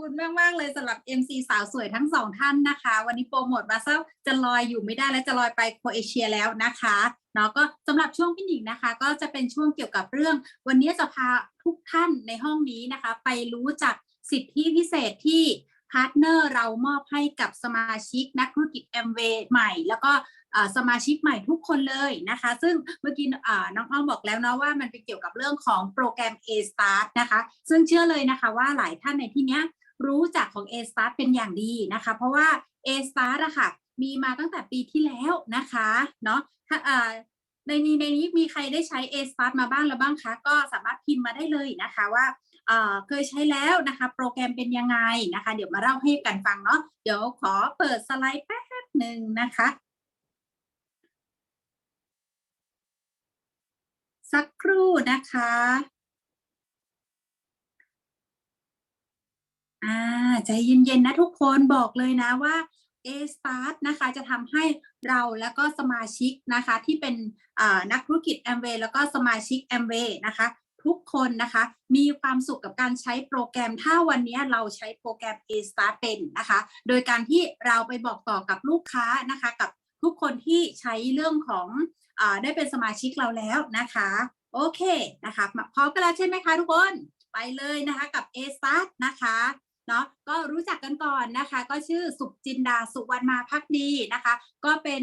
คุณมากๆเลยสำหรับ MC สาวสวยทั้งสองท่านนะคะ วันนี้โปรโมทมาซลจะลอยอยู่ไม่ได้และจะลอยไปโครเอเชียแล้วนะคะเนาะก็สำหรับช่วงพี่หนิงนะคะ ก็จะเป็นช่วงเกี่ยวกับเรื่อง วันนี้จะพาทุกท่านในห้องนี้นะคะ ไปรู้จักสิทธิพิเศษที่พาร์ทเนอร์เรามอบให้กับสมาชิกนักธุรกิจ m w ใหม่ แล้วก็สมาชิกใหม่ทุกคนเลยนะคะ ซึ่งเมื่อกี้น้องอ้อมบอกแล้วเนาะว่ามันเป็นเกี่ยวกับเรื่องของโปรแกรม A Start นะคะ ซึ่งเชื่อเลยนะคะว่าหลายท่านในที่เนี้ย รู้จักของ A Start เป็นอย่างดีนะคะ เพราะว่า A Start อะค่ะ มีมาตั้งแต่ปีที่แล้วนะคะเนาะถ้าในนี้ในนี้มีใครได้ใช้ A Start มาบ้างแล้วบ้างคะ ก็สามารถพิมพ์มาได้เลยนะคะว่าเคยใช้แล้วนะคะ โปรแกรมเป็นยังไงนะคะ เดี๋ยวมาเล่าให้กันฟังเนาะเดี๋ยวขอเปิดสไลด์แป๊บหนึ่งนะคะสักครู่นะคะ อ่าใจเย็นๆนะทุกคนบอกเลยนะว่า A Start นะคะจะทำให้เราแล้วก็สมาชิกนะคะที่เป็นนักธุรกิจ a m w a y แล้วก็สมาชิก a m w a y นะคะทุกคนนะคะมีความสุขกับการใช้โปรแกรมถ้าวันนี้เราใช้โปรแกรม A Start เป็นนะคะ โดยการที่เราไปบอกต่อกับลูกค้านะคะกับทุกคนที่ใช้เรื่องของอได้เป็นสมาชิกเราแล้วนะคะ โอเคนะคะพร้อมกันแล้วใช่ไหมคะทุกคนไปเลยนะคะกับ A Start นะคะ เนาะก็รู้จักกันก่อนนะคะ ก็ชื่อสุขจินดาสุวรรณมาพักดีนะคะ ก็เป็น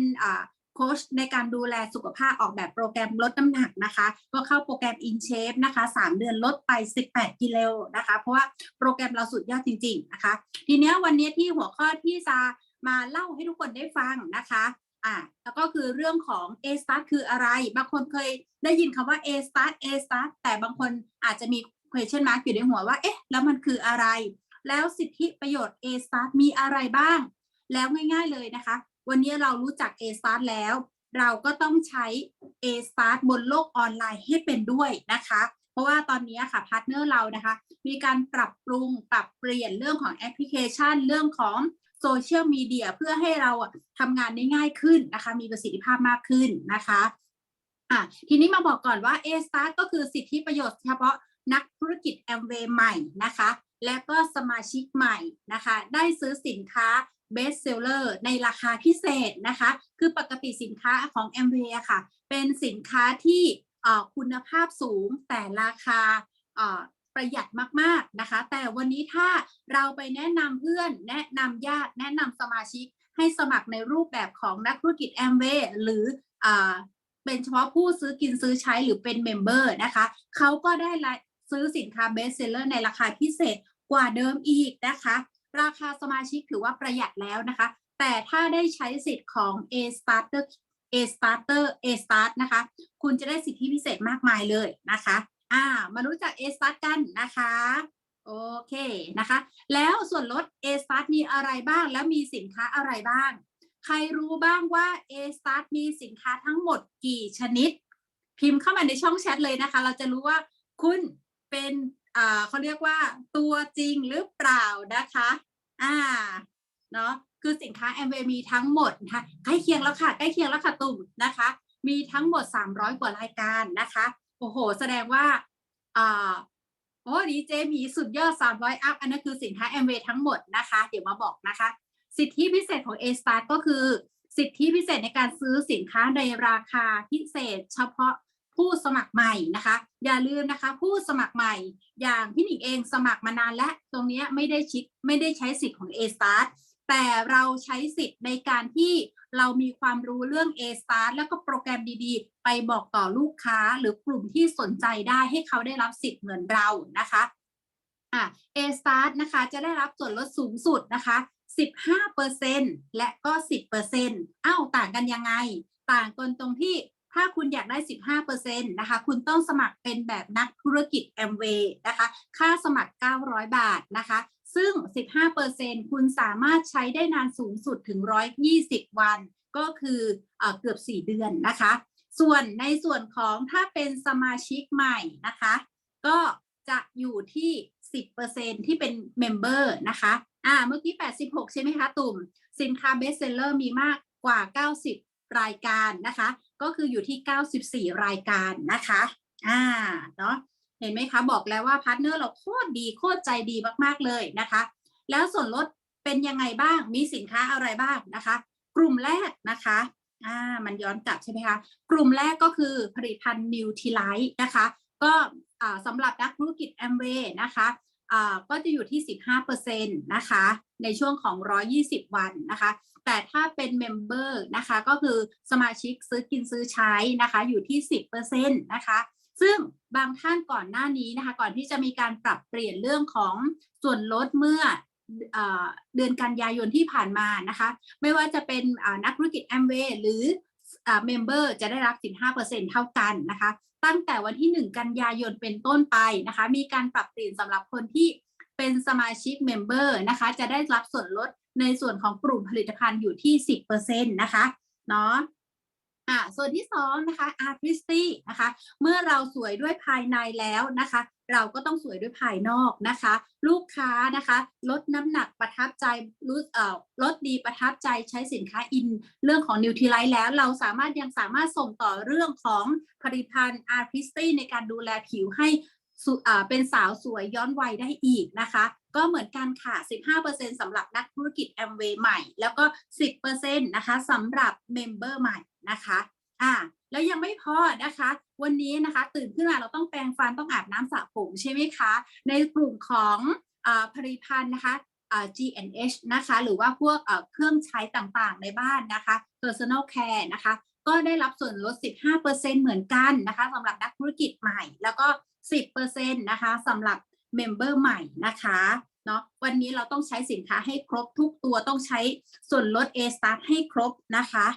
โค้ชในการดูแลสุขภาพออกแบบโปรแกรมลดน้ำหนักนะคะ ก็เข้าโปรแกรม InShape นะคะ 3 เดือนลดไป 18 กิโลนะคะ เพราะว่าโปรแกรมเราสุดยอดจริง ๆ นะคะ ทีเนี้ยวันนี้ที่หัวข้อที่จะมาเล่าให้ทุกคนได้ฟังนะคะอ่าแล้วก็คือเรื่องของ A start คืออะไร บางคนเคยได้ยินคำว่า A start A start แต่บางคนอาจจะมี question mark อยู่ในหัวว่า เอ๊ะ แล้วมันคืออะไร แล้วสิทธิประโยชน์ A start มีอะไรบ้าง แล้วง่ายๆเลยนะคะ วันนี้เรารู้จัก A start แล้ว เราก็ต้องใช้ A start บนโลกออนไลน์ให้เป็นด้วยนะคะ เพราะว่าตอนนี้ค่ะพาร์ทเนอร์เรานะคะ มีการปรับปรุงปรับเปลี่ยนเรื่องของแอปพลิเคชันเรื่องของโซเชียลมีเดียเพื่อให้เราทำงานได้ง่ายขึ้นนะคะ มีประสิทธิภาพมากขึ้นนะคะอะทีนี้มาบอกก่อนว่า A Start ก็คือสิทธิประโยชน์เฉพาะนักธุรกิจ a m w a y ใหม่นะคะ และก็สมาชิกใหม่นะคะ ได้ซื้อสินค้า Best Seller ในราคาพิเศษนะคะ คือปกติสินค้าของ m w a ค่ะ เป็นสินค้าที่คุณภาพสูงแต่ราคาประหยัดมากๆนะคะ แต่วันนี้ถ้าเราไปแนะนำเพื่อน แนะนำญาติ แนะนำสมาชิก ให้สมัครในรูปแบบของนักธุรกิจแอมเวย์หรืออเป็นเฉพาะผู้ซื้อกินซื้อใช้หรือเป็นเมมเบอร์นะคะ เขาก็ได้ซื้อสินค้าเบสเซลเลอร์ในราคาพิเศษ กว่าเดิมอีกนะคะ ราคาสมาชิกถือว่าประหยัดแล้วนะคะ แต่ถ้าได้ใช้สิทธิ์ของ A Starter A Starter A Start นะคะ คุณจะได้สิทธิพิเศษมากมายเลยนะคะ อ่า มารู้จัก A Start กันนะคะ โอเคนะคะ แล้วส่วนลด A Start มีอะไรบ้าง แล้วมีสินค้าอะไรบ้าง ใครรู้บ้างว่า A Start มีสินค้าทั้งหมดกี่ชนิด พิมพ์เข้ามาในช่องแชทเลยนะคะ เราจะรู้ว่าคุณเป็น เขาเรียกว่าตัวจริงหรือเปล่านะคะอ่าเนาะคือสินค้า m อมีทั้งหมดนะคะใกล้เคียงแล้วค่ะใกล้เคียงแล้วค่ะตุ่มนะคะ มีทั้งหมด 300 กว่ารายการนะคะโอ้โห แสดงว่าอ่าโอ้ดีเจมีสุดยอด 300 อัพ อันนั้นคือสินค้า m อทั้งหมดนะคะ เดี๋ยวมาบอกนะคะ สิทธิพิเศษของ A Star ก็คือ สิทธิพิเศษในการซื้อสินค้าในราคาพิเศษ เฉพาะ ผู้สมัครใหม่นะคะ อย่าลืมนะคะ ผู้สมัครใหม่ อย่างพี่หนิงเองสมัครมานานและตรงนี้ไม่ได้ชิดไม่ได้ใช้สิทธิ์ของ A Start แต่เราใช้สิทธิ์ในการที่เรามีความรู้เรื่อง A Start แล้วก็โปรแกรมดีๆ ไปบอกต่อลูกค้าหรือกลุ่มที่สนใจได้ให้เขาได้รับสิทธิ์เหมือนเรานะคะอะ A Start นะคะจะได้รับส่วนลดสูงสุดนะคะ 15%และก็ 10%อ้าวต่างกันยังไง ต่างกันตรงที่ ถ้าคุณอยากได้ 15%นะคะ คุณต้องสมัครเป็นแบบนักธุรกิจ a m w a y นะคะ ค่าสมัคร 900 บาทนะคะ ซึ่ง 15%คุณสามารถใช้ได้นานสูงสุดถึง 120 วัน ก็คือเออเกือบ 4 เดือนนะคะ ส่วนในส่วนของถ้าเป็นสมาชิกใหม่นะคะ ก็จะอยู่ที่ 10%ที่เป็นเมมเบอร์นะคะ อ่า เมื่อกี้ 86 ใช่ไหมคะ ตุ่ม สินค้าเบสเซลเลอร์มีมากกว่า 90 รายการนะคะ ก็คืออยู่ที่ 94 รายการนะคะ อ่า เนาะเห็นไหมคะ บอกแล้วว่าพาร์ทเนอร์เราโคตรดีโคตรใจดีมากๆเลยนะคะ แล้วส่วนลดเป็นยังไงบ้าง มีสินค้าอะไรบ้างนะคะ กลุ่มแรกนะคะ อ่า มันย้อนกลับใช่ไหมคะ กลุ่มแรกก็คือผลิตภัณฑ์นิวทีไลท์นะคะ ก็อ่าสำหรับนักธุรกิจแอมเวย์นะคะอ่าก็จะอยู่ที่ 15%นะคะ ในช่วงของ 120 วันนะคะ แต่ถ้าเป็นเมมเบอร์นะคะก็คือสมาชิกซื้อกินซื้อใช้นะคะอยู่ที่ 10%นะคะซึ่งบางท่านก่อนหน้านี้นะคะก่อนที่จะมีการปรับเปลี่ยนเรื่องของส่วนลดเมื่อเดือนกันยายนที่ผ่านมานะคะไม่ว่าจะเป็นนักธุรกิจแอมเวย์หรือเมมเบอร์จะได้รับ 15%เท่ากันนะคะ ตั้งแต่วันที่ 1 กันยายนเป็นต้นไปนะคะ มีการปรับเปลี่ยนสำหรับคนที่เป็นสมาชิกเมมเบอร์นะคะ จะได้รับส่วนลด ในส่วนของกลุ่มผลิตภัณฑ์อยู่ที่ 10%นะคะเนาะอ่าส่วนที่สองนะคะ artistry นะคะ เมื่อเราสวยด้วยภายในแล้วนะคะ เราก็ต้องสวยด้วยภายนอกนะคะ ลูกค้านะคะ ลดน้ำหนักประทับใจรู้เอ่อลดดีประทับใจใช้สินค้าอิน เรื่องของนิวท i ไลท์แล้ว เราสามารถยังสามารถส่งต่อเรื่องของผลิตภัณฑ์ artistry ในการดูแลผิวให้ สุอ่าเป็นสาวสวยย้อนวัยได้อีกนะคะ ก็เหมือนกันค่ะ 15%สำหรับนักธุรกิจ Amway ใหม่ แล้วก็ 10%นะคะสำหรับเมมเบอร์ใหม่นะคะอ่าแล้วยังไม่พอนะคะ วันนี้นะคะ ตื่นขึ้นมาเราต้องแปรงฟันต้องอาบน้ำสระผมใช่ไหมคะ ในกลุ่มของอาผลิตภัณฑ์นะคะอ่า G&H นะคะ หรือว่าพวกเครื่องใช้ต่างๆในบ้านนะคะ personal care นะคะ ก็ได้รับส่วนลด 15%เหมือนกันนะคะสำหรับนักธุรกิจใหม่ แล้วก็ 10%นะคะสำหรับเมมเบอร์ใหม่นะคะเนาะวันนี้เราต้องใช้สินค้าให้ครบทุกตัวต้องใช้ส่วนลด A start ให้ครบนะคะ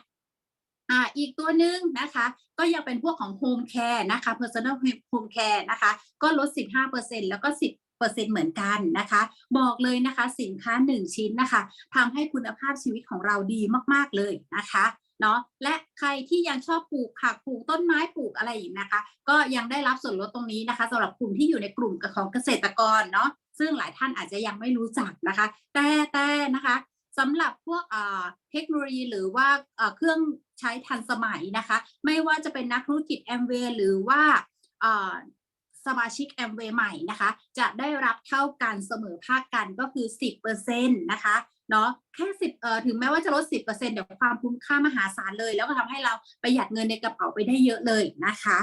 อ่าอีกตัวหนึ่งนะคะ ก็ยังเป็นพวกของ Home Care นะคะ Personal Home Care นะคะ ก็ลด 15%แล้วก็ 10%เหมือนกันนะคะ บอกเลยนะคะสินค้า 1 ชิ้นนะคะทำให้คุณภาพชีวิตของเราดีมาก ๆ เลยนะคะ เนาะและใครที่ยังชอบปลูกผักปลูกต้นไม้ปลูกอะไรอย่างนะคะ ก็ยังได้รับส่วนลดตรงนี้นะคะสำหรับกลุ่มที่อยู่ในกลุ่มของเกษตรกรเนาะซึ่งหลายท่านอาจจะยังไม่รู้จักนะคะ แต่แต่นะคะสำหรับพวกเทคโนโลยีหรือว่าเครื่องใช้ทันสมัยนะคะ ไม่ว่าจะเป็นนักธุรกิจแอมเวย์หรือว่าสมาชิกแอมเวย์ใหม่นะคะ จะได้รับเท่ากันเสมอภาคกันก็คือ 10%นะคะ เนาะแค่สิบเอ่อถึงแม้ว่าจะลด10%เดี๋ยวความคุ้มค่ามหาศาลเลย แล้วก็ทำให้เราประหยัดเงินในกระเป๋าไปได้เยอะเลยนะคะ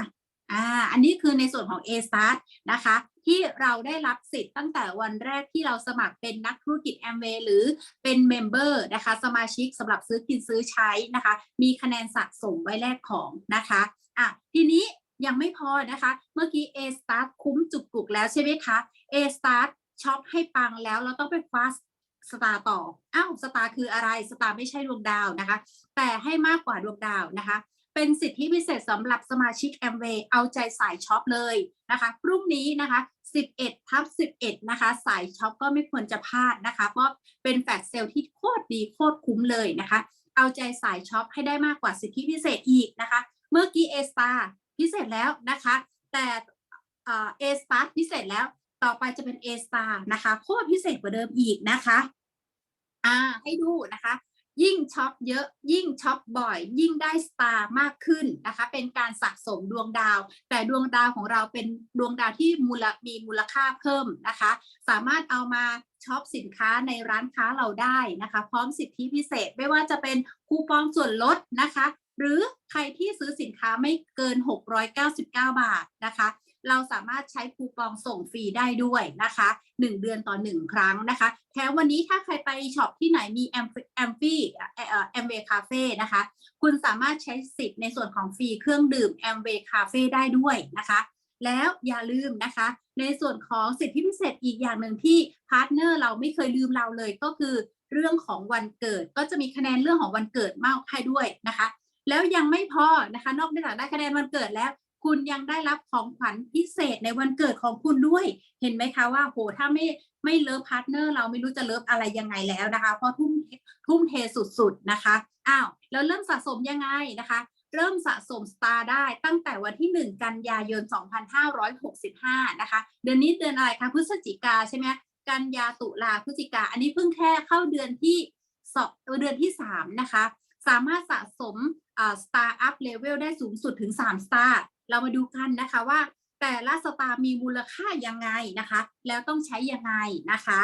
อ่าอันนี้คือในส่วนของ A Start นะคะ ที่เราได้รับสิทธิ์ตั้งแต่วันแรกที่เราสมัครเป็นนักธุรกิจ Amway หรือเป็นเมมเบอร์นะคะ สมาชิกสำหรับซื้อกินซื้อใช้นะคะ มีคะแนนสะสมไว้แลกของนะคะอะทีนี้ยังไม่พอนะคะ เมื่อกี้ A Start คุ้มจุกๆแล้วใช่ไหมคะ A Start ช็อปให้ปังแล้วเราต้องไปคว้า สตาร์ต่ออ้าวสตาร์คืออะไรสตาร์ไม่ใช่ดวงดาวนะคะ แต่ให้มากกว่าดวงดาวนะคะ เป็นสิทธิพิเศษสำหรับสมาชิก a m w a y เอาใจสายช็อปเลยนะคะพรุ่งนี้นะคะ 11ทับ11 นะคะ สายช็อปก็ไม่ควรจะพลาดนะคะ เพราะเป็นแฟลชเซลที่โคตรดีโคตรคุ้มเลยนะคะ เอาใจสายช็อปให้ได้มากกว่าสิทธิพิเศษอีกนะคะ เมื่อกี้ A star พิเศษแล้วนะคะ แต่เอสตาร์พิเศษแล้ว ต่อไปจะเป็น A star นะคะโคตรพิเศษกว่าเดิมอีกนะคะอ่าให้ดูนะคะ ยิ่งช็อปเยอะยิ่งช็อปบ่อย ยิ่งได้สตาร์มากขึ้นนะคะ เป็นการสะสมดวงดาว แต่ดวงดาวของเราเป็นดวงดาวที่มูลมีมูลค่าเพิ่มนะคะ สามารถเอามาช็อปสินค้าในร้านค้าเราได้นะคะ พร้อมสิทธิพิเศษไม่ว่าจะเป็นคูปองส่วนลดนะคะ หรือใครที่ซื้อสินค้าไม่เกิน 699 บาทนะคะ เราสามารถใช้คูปองส่งฟรีได้ด้วยนะคะ 1 เดือนต่อ 1 ครั้งนะคะแถมวันนี้ถ้าใครไปช็อปที่ไหนมีแอมแอมฟี่แอมเวคาเฟ่นะคะ คุณสามารถใช้สิทธิ์ในส่วนของฟรีเครื่องดื่มแอมเวคาเฟ่ได้ด้วยนะคะแล้วอย่าลืมนะคะ ในส่วนของสิทธิพิเศษอีกอย่างหนึ่งที่พาร์ทเนอร์เราไม่เคยลืมเราเลยก็คือเรื่องของวันเกิดก็จะมีคะแนนเรื่องของวันเกิดมากให้ด้วยนะคะ แล้วยังไม่พอนะคะ นอกจากได้คะแนนวันเกิดแล้ว คุณยังได้รับของขวัญพิเศษในวันเกิดของคุณด้วย เห็นไหมคะว่าโหถ้าไม่ไม่เลิฟพาร์ทเนอร์เราไม่รู้จะเลิฟอะไรยังไงแล้วนะคะ เพราะทุ่มทุ่มเทสุดๆนะคะอ้าวแล้วเริ่มสะสมยังไงนะคะเริ่มสะสมสตาร์ได้ตั้งแต่วันที่ 1 กันยายน 2565 นะคะ เดือนนี้เดือนอะไรคะพฤศจิกาใช่ไหมกันยาตุลาพฤศจิกา อันนี้เพิ่งแค่เข้าเดือนที่สองเดือนที่ 3 นะคะ สามารถสะสมสตาร์อัพเลเวลได้สูงสุดถึง 3 สตาร์ เรามาดูกันนะคะว่า แต่ละสตาร์มีมูลค่ายังไงนะคะ แล้วต้องใช้ยังไงนะคะ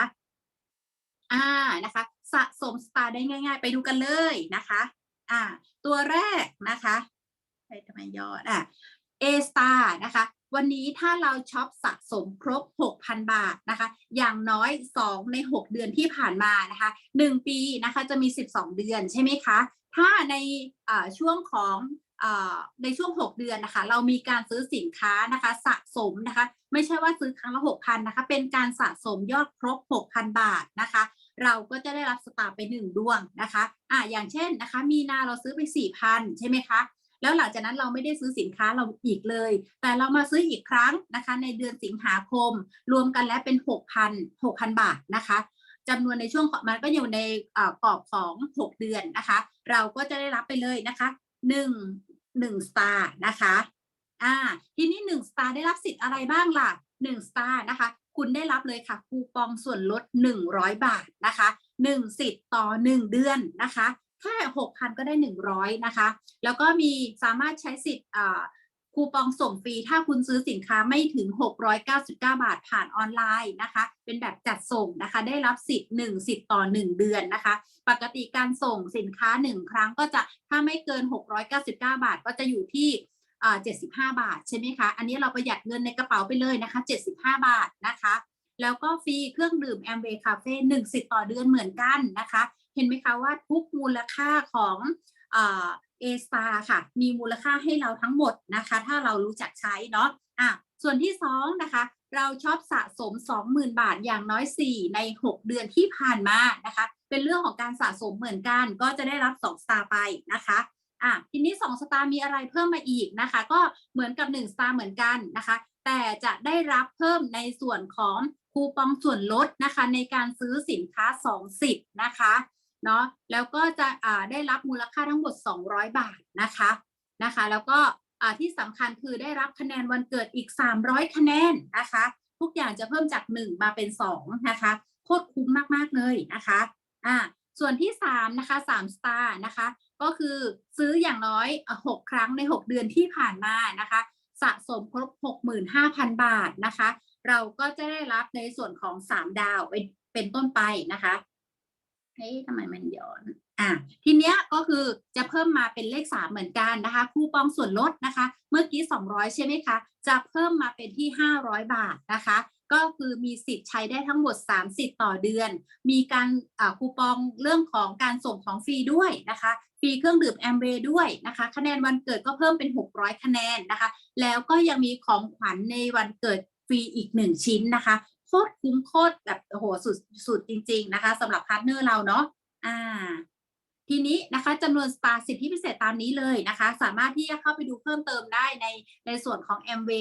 อ่านะคะ สะสมสตาร์ได้ง่าย ๆ ไปดูกันเลยนะคะอ่าตัวแรกนะคะไปทำไมยอดอะ A star นะคะ วันนี้ถ้าเราช็อปสะสมครบ 6,000 บาทนะคะ อย่างน้อย 2 ใน 6 เดือนที่ผ่านมานะคะ 1 ปีนะคะจะมี 12 เดือนใช่ไหมคะ ถ้าในช่วงของ ในช่วง 6 เดือนนะคะ เรามีการซื้อสินค้านะคะสะสมนะคะ ไม่ใช่ว่าซื้อครั้งละ 6,000นะคะ เป็นการสะสมยอดครบ 6,000 บาทนะคะ เราก็จะได้รับสตาร์ไปหนึ่งดวงนะคะอ่าอย่างเช่นนะคะ มีนาเราซื้อไปสี่พันใช่ไหมคะแล้วหลังจากนั้นเราไม่ได้ซื้อสินค้าเราอีกเลย แต่เรามาซื้ออีกครั้งนะคะ ในเดือนสิงหาคม รวมกันแล้วเป็นหกพันหกพันบาทนะคะจำนวนในช่วงของมันก็อยู่ในกรอบของหกเดือนนะคะ เราก็จะได้รับไปเลยนะคะหนึ่ง หนึ่งสตาร์นะคะอ่าทีนี้หนึ่งสตาร์ได้รับสิทธิ์อะไรบ้างล่ะหนึ่งสตาร์นะคะ คุณได้รับเลยค่ะ คูปองส่วนลดหนึ่งร้อยบาทนะคะหนึ่งสิทธิ์ต่อหนึ่งเดือนนะคะแค่หกพันก็ได้หนึ่งร้อยนะคะ แล้วก็มีสามารถใช้สิทธิ์อ่า คูปองส่งฟรีถ้าคุณซื้อสินค้าไม่ถึง 699 บาทผ่านออนไลน์นะคะ เป็นแบบจัดส่งนะคะ ได้รับสิทธิ์1สิทธิ์ต่อ 1 เดือนนะคะ ปกติการส่งสินค้า 1 ครั้งก็จะถ้าไม่เกิน 699 บาทก็จะอยู่ที่อ่า75 บาทใช่ไหมคะ อันนี้เราประหยัดเงินในกระเป๋าไปเลยนะคะ 75 บาทนะคะ แล้วก็ฟรีเครื่องดื่มแอมเบคาเฟ่หนึ่งสิทธิ์ต่อเดือนเหมือนกันนะคะ เห็นไหมคะว่าทุกมูลค่าของ เอสตาค่ะ มีมูลค่าให้เราทั้งหมดนะคะ ถ้าเรารู้จักใช้เนาะอะส่วนที่สองนะคะ เราชอบสะสม 20,000 บาทอย่างน้อย 4 ใน 6 เดือนที่ผ่านมานะคะ เป็นเรื่องของการสะสมเหมือนกัน ก็จะได้รับ 2 สตาร์ไปนะคะอะทีนี้ 2 สตาร์มีอะไรเพิ่มมาอีกนะคะ ก็เหมือนกับ 1 สตาร์เหมือนกันนะคะ แต่จะได้รับเพิ่มในส่วนของคูปองส่วนลดนะคะ ในการซื้อสินค้า 2 สิทธิ์นะคะ เนาะแล้วก็จะอ่าได้รับมูลค่าทั้งหมด 200 บาทนะคะนะคะ แล้วก็อ่าที่สำคัญคือได้รับคะแนนวันเกิดอีก 300 คะแนนนะคะ ทุกอย่างจะเพิ่มจาก 1 มาเป็น 2 นะคะโคตรคุ้มมาก ๆ เลยนะคะอ่าส่วนที่ 3 นะคะ3 star นะคะก็คือซื้ออย่างน้อย 6 ครั้งใน 6 เดือนที่ผ่านมานะคะสะสมครบ 65,000 บาทนะคะ เราก็จะได้รับในส่วนของ 3 ดาวเป็นเป็นต้นไปนะคะ เฮ้ยทำไมมันย้อน อะ ทีเนี้ยก็คือจะเพิ่มมาเป็นเลข3เหมือนกันนะคะ คูปองส่วนลดนะคะ เมื่อกี้200ใช่ไหมคะ จะเพิ่มมาเป็นที่500บาทนะคะ ก็คือมีสิทธิ์ใช้ได้ทั้งหมด3สิทธิ์ต่อเดือน มีการคูปองเรื่องของการส่งของฟรีด้วยนะคะฟรีเครื่องดื่มแอมเบด้วยนะคะ คะแนนวันเกิดก็เพิ่มเป็น 600 คะแนนนะคะ แล้วก็ยังมีของขวัญในวันเกิดฟรีอีก 1 ชิ้นนะคะ โคตรคุ้มโคตรแบบโอ้โหสุดสุดจริง ๆ นะคะสำหรับพาร์ทเนอร์เราเนาะอ่า ทีนี้นะคะจำนวนสตาร์สิทธิพิเศษตามนี้เลยนะคะ สามารถที่จะเข้าไปดูเพิ่มเติมได้ในในส่วนของ m w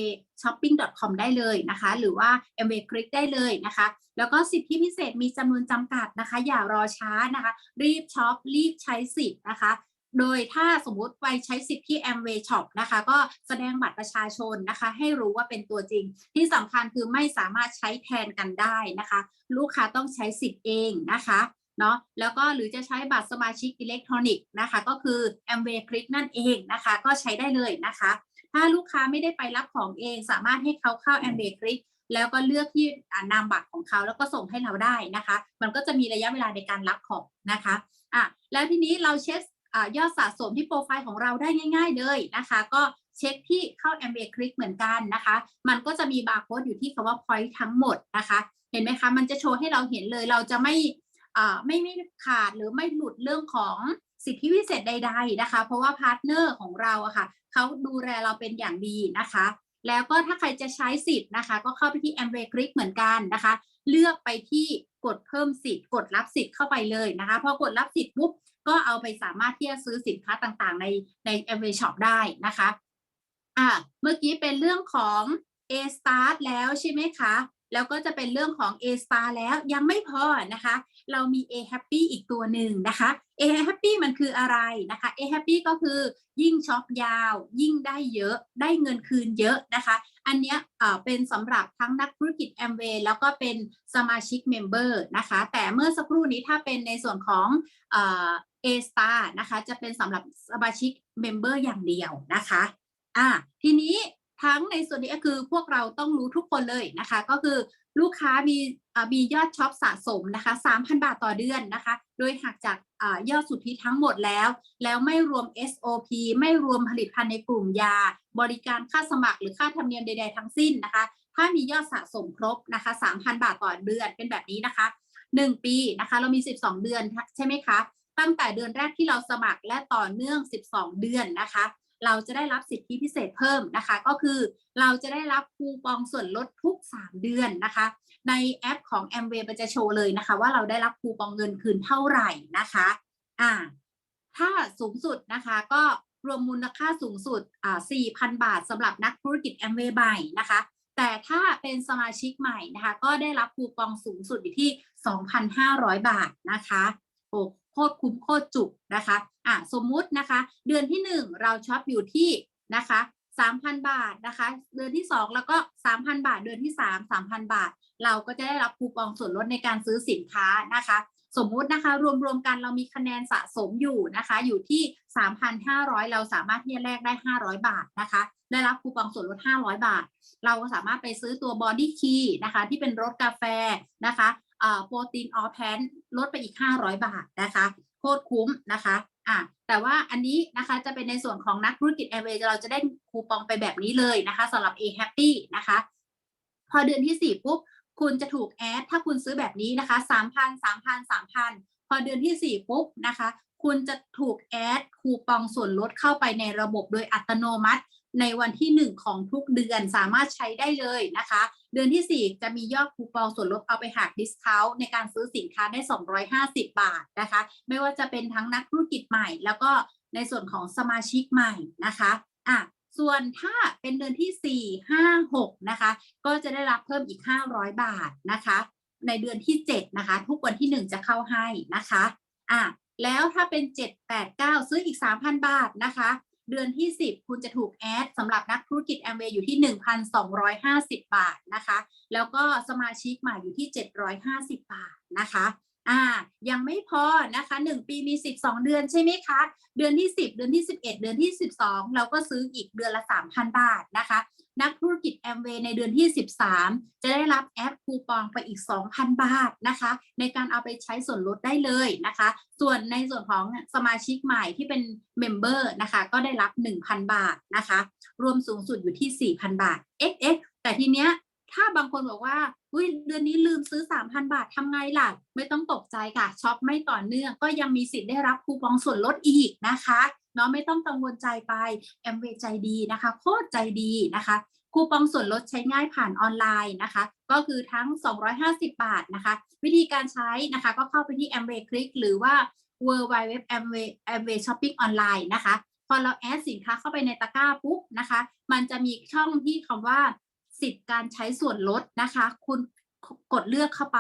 shopping com ได้เลยนะคะ หรือว่า m w click ได้เลยนะคะ แล้วก็สิทธิพิเศษมีจำนวนจำกัดนะคะ อย่ารอช้านะคะ รีบช็อปรีบใช้สิทธิ์นะคะ โดยถ้าสมมุติไปใช้สิทธิ์ที่ Amway Shop นะคะ ก็แสดงบัตรประชาชนนะคะ ให้รู้ว่าเป็นตัวจริง ที่สำคัญคือไม่สามารถใช้แทนกันได้นะคะ ลูกค้าต้องใช้สิทธิ์เองนะคะเนาะแล้วก็หรือจะใช้บัตรสมาชิกอิเล็กทรอนิกส์นะคะ ก็คือ Amway Click นั่นเองนะคะ ก็ใช้ได้เลยนะคะ ถ้าลูกค้าไม่ได้ไปรับของเอง สามารถให้เขาเข้า Amway Click แล้วก็เลือกที่นามบัตรของเขาแล้วก็ส่งให้เราได้นะคะ มันก็จะมีระยะเวลาในการรับของนะคะอะแล้วทีนี้เราเช็ค อยอดสะสมที่โปรไฟล์ของเราได้ง่าย ๆ เลยนะคะ ก็เช็คที่เข้า m b a Click เหมือนกันนะคะ มันก็จะมีบาร์โค้ดอยู่ที่คำว่า point ทั้งหมดนะคะ เห็นไหมคะ มันจะโชว์ให้เราเห็นเลย เราจะไม่ไม่ไม่ขาดหรือไม่หลุดเรื่องของสิทธิพิเศษใด ๆ นะคะ เพราะว่าพาร์ทเนอร์ของเราอะค่ะเขาดูแลเราเป็นอย่างดีนะคะ แล้วก็ถ้าใครจะใช้สิทธิ์นะคะ ก็เข้าไปที่ m w a y Click เหมือนกันนะคะ เลือกไปที่กดเพิ่มสิทธิ์ กดรับสิทธิ์เข้าไปเลยนะคะ พอกดรับสิทธิ์ปุ๊บก็เอาไปสามารถที่จะซื้อสินค้าต่างๆ ในใน m w a y Shop ได้นะคะอ่าเมื่อกี้เป็นเรื่องของ A Start แล้วใช่ไหมคะ แล้วก็จะเป็นเรื่องของ A Star แล้วยังไม่พอนะคะ เรามี A Happy อีกตัวหนึ่งนะคะ A Happy มันคืออะไรนะคะ A Happy ก็คือยิ่งช็อปยาว ยิ่งได้เยอะได้เงินคืนเยอะนะคะ อันเนี้ยเป็นสำหรับทั้งนักธุรกิจ Amway แล้วก็เป็นสมาชิกเมมเบอร์นะคะ แต่เมื่อสักครู่นี้ถ้าเป็นในส่วนของเอ่อ A Star นะคะ จะเป็นสำหรับสมาชิกเมมเบอร์อย่างเดียวนะคะอะทีนี้ ทั้งในส่วนนี้ก็คือพวกเราต้องรู้ทุกคนเลยนะคะ ก็คือลูกค้ามีมียอดช็อปสะสมนะคะ3,000 บาทต่อเดือนนะคะ โดยหักจากอยอดสุทธิทั้งหมดแล้ว แล้วไม่รวม SOP ไม่รวมผลิตภัณฑ์ในกลุ่มยา บริการค่าสมัครหรือค่าธรรมเนียมใด ๆ ทั้งสิ้นนะคะ ถ้ามียอดสะสมครบนะคะ3,000 บาทต่อเดือนเป็นแบบนี้นะคะ 1 ปีนะคะเรามี 12 เดือนใช่ไหมคะ ตั้งแต่เดือนแรกที่เราสมัครและต่อเนื่อง 12 เดือนนะคะ เราจะได้รับสิทธิพิเศษเพิ่มนะคะ ก็คือเราจะได้รับคูปองส่วนลดทุก 3 เดือนนะคะ ในแอปของ a m w a y มันจะโชว์เลยนะคะ ว่าเราได้รับคูปองเงินคืนเท่าไหร่นะคะอ่าถ้าสูงสุดนะคะก็รวมมูลค่าสูงสุดอ่า4,000 บาทสำหรับนักธุรกิจ a m w a y ใหม่นะคะแต่ถ้าเป็นสมาชิกใหม่นะคะ ก็ได้รับคูปองสูงสุดอยู่ที่ 2,500 บาทนะคะ โอ้โค ตรคุ้มโคตรจุกนะคะอะสมมุตินะคะ เดือนที่ 1 เราช็อปอยู่ที่นะคะ3,000 บาทนะคะ เดือนที่ 2 แล้วก็ 3,000 บาท เดือนที่ 3 3,000 บาท เราก็จะได้รับคูปองส่วนลดในการซื้อสินค้านะคะ สมมุตินะคะรวมๆกันเรามีคะแนนสะสมอยู่นะคะ อยู่ที่ 3,500 เราสามารถที่จะแลกได้ 500 บาทนะคะ ได้รับคูปองส่วนลด 500 บาท เราก็สามารถไปซื้อตัวบอดี้คีนะคะที่เป็นรสกาแฟนะคะ โปรตีนออแพนลดไปอีก 500 บาทนะคะโคตรคุ้มนะคะอะแต่ว่าอันนี้นะคะจะเป็นในส่วนของนักธุรกิจแอร์เวย์เราจะได้คูปองไปแบบนี้เลยนะคะสำหรับ A Happy นะคะ พอเดือนที่ 4 ปุ๊บ คุณจะถูกแอด ถ้าคุณซื้อแบบนี้นะคะ 3,000 3,000 3,000 พอเดือนที่ 4 ปุ๊บนะคะ คุณจะถูกแอดคูปองส่วนลดเข้าไปในระบบโดยอัตโนมัติ ในวันที่ 1 ของทุกเดือนสามารถใช้ได้เลยนะคะ เดือนที่ 4 จะมียอดคูปองส่วนลดเอาไปหักดิสคาวในการซื้อสินค้าได้ 250 บาทนะคะ ไม่ว่าจะเป็นทั้งนักธุรกิจใหม่ แล้วก็ในส่วนของสมาชิกใหม่นะคะอะส่วนถ้าเป็นเดือนที่ 4 5 6 นะคะ ก็จะได้รับเพิ่มอีก 500 บาทนะคะ ในเดือนที่ 7 นะคะ ทุกวันที่ 1 จะเข้าให้นะคะอะแล้วถ้าเป็น 7 8 9 ซื้ออีก 3,000 บาทนะคะ เดือนที่ 10 คุณจะถูกแอดสำหรับนักธุรกิจแอมเวย์อยู่ที่ 1,250 บาทนะคะ แล้วก็สมาชิกใหม่อยู่ที่ 750 บาทนะคะอ่ายังไม่พอนะคะ 1 ปีมี 12 เดือนใช่ไหมคะ เดือนที่ 10 เดือนที่ 11 เดือนที่ 12 เราก็ซื้ออีกเดือนละ 3,000 บาทนะคะ นักธุรกิจแอมเวย์ในเดือนที่ 13 จะได้รับแอปคูปองไปอีก 2,000 บาทนะคะ ในการเอาไปใช้ส่วนลดได้เลยนะคะ ส่วนในส่วนของสมาชิกใหม่ที่เป็นเมมเบอร์นะคะ ก็ได้รับ 1,000 บาทนะคะ รวมสูงสุดอยู่ที่ 4,000 บาท XX แต่ทีเนี้ยถ้าบางคนบอกว่าอุ้ยเดือนนี้ลืมซื้อ 3,000 บาททำไงล่ะ ไม่ต้องตกใจค่ะช็อปไม่ต่อเนื่องก็ยังมีสิทธิ์ได้รับคูปองส่วนลดอีกนะคะ เนาะไม่ต้องกังวลใจไปแอมเวใจดีนะคะโคตรใจดีนะคะคูปองส่วนลดใช้ง่ายผ่านออนไลน์นะคะ ก็คือทั้ง 250 บาทนะคะ วิธีการใช้นะคะก็เข้าไปที่ Amway Click หรือว่า w w w Amway Amway Shopping Online นะคะ พอเราแอดสินค้าเข้าไปในตะกร้าปุ๊บนะคะ มันจะมีช่องที่คำว่าสิทธิ์การใช้ส่วนลดนะคะ คุณ กดเลือกเข้าไป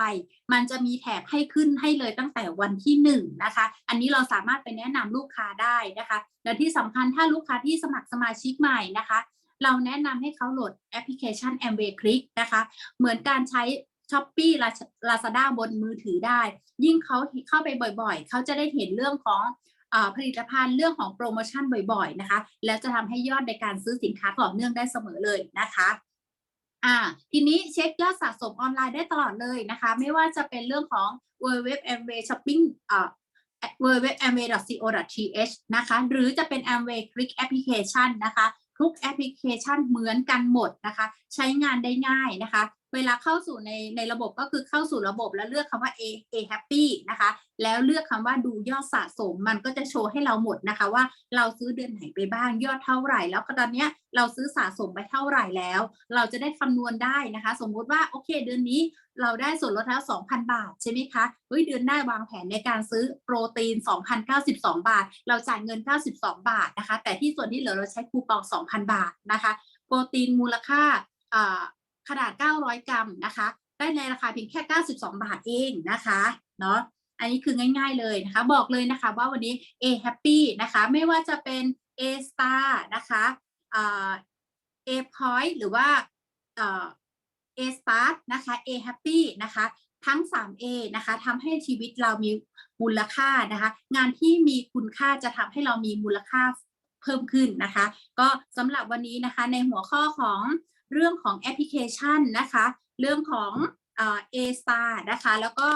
มันจะมีแถบให้ขึ้นให้เลยตั้งแต่วันที่หนึ่งนะคะ อันนี้เราสามารถไปแนะนำลูกค้าได้นะคะ และที่สำคัญถ้าลูกค้าที่สมัครสมาชิกใหม่นะคะ เราแนะนำให้เขาโหลดแอปพลิเคชัน Amway Click นะคะ เหมือนการใช้ s h อ p e e Lazada บนมือถือได้ ยิ่งเขาเข้าไปบ่อยๆ เขาจะได้เห็นเรื่องของผลิตภัณฑ์เรื่องของโปรโมชั่นบ่อยๆนะคะ แล้วจะทำให้ยอดในการซื้อสินค้าต่อเนื่องได้เสมอเลยนะคะ อ่าทีนี้เช็คยอดสะสมออนไลน์ได้ตลอดเลยนะคะ ไม่ว่าจะเป็นเรื่องของ w w w a m w a y shopping อ่า w w w a m w a y co th นะคะ หรือจะเป็น Amway Click Application นะคะ ทุกแอปพลิเคชันเหมือนกันหมดนะคะ ใช้งานได้ง่ายนะคะ เวลาเข้าสู่ในในระบบก็คือเข้าสู่ระบบแล้วเลือกคำว่า A A Happy นะคะ แล้วเลือกคำว่าดูยอดสะสม มันก็จะโชว์ให้เราหมดนะคะว่าเราซื้อเดือนไหนไปบ้างยอดเท่าไหร่ แล้วตอนเนี้ยเราซื้อสะสมไปเท่าไหร่แล้ว เราจะได้คำนวณได้นะคะ สมมุติว่าโอเคเดือนนี้เราได้ส่วนลดแล้ว2,000 บาทใช่ไหมคะเฮ้ยเดือนหน้าวางแผนในการซื้อโปรตีน 2,092 บาท เราจ่ายเงิน 92 บาทนะคะ แต่ที่ส่วนที่เหลือเราใช้คูปอง 2,000 บาทนะคะ โปรตีนมูลค่า ขนาด 900 กรัมนะคะ ได้ในราคาเพียงแค่ 92 บาทเองนะคะเนาะอันนี้คือง่ายๆเลยนะคะ บอกเลยนะคะว่าวันนี้ A Happy นะคะ ไม่ว่าจะเป็น A Star นะคะ A Point หรือว่า A Start นะคะ A Happy นะคะทั้ง 3A นะคะทำให้ชีวิตเรามีมูลค่านะคะ งานที่มีคุณค่าจะทำให้เรามีมูลค่าเพิ่มขึ้นนะคะ ก็สำหรับวันนี้นะคะในหัวข้อของ เรื่องของแอปพลิเคชันนะคะ เรื่องของเอ่อ A star นะคะ แล้วก็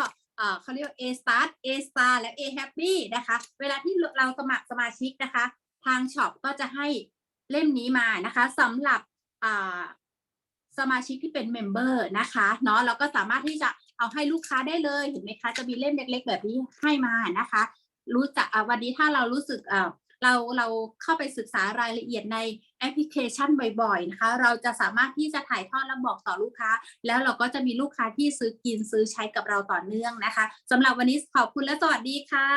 เขาเรียกว่า A start A star และ A happy นะคะ เวลาที่เราสมัครสมาชิกนะคะ ทางช็อปก็จะให้เล่มนี้มานะคะสำหรับสมาชิกที่เป็นเมมเบอร์นะคะเนาะเราก็สามารถที่จะเอาให้ลูกค้าได้เลยเห็นไหมคะ จะมีเล่มเล็ก ๆ แบบนี้ให้มานะคะ รู้จักวันนี้ถ้าเรารู้สึกเราเราเข้าไปศึกษารายละเอียดใน แอปพลิเคชันบ่อยๆนะคะ เราจะสามารถที่จะถ่ายทอดและบอกต่อลูกค้า แล้วเราก็จะมีลูกค้าที่ซื้อกินซื้อใช้กับเราต่อเนื่องนะคะสำหรับวันนี้ขอบคุณและสวัสดีค่ะ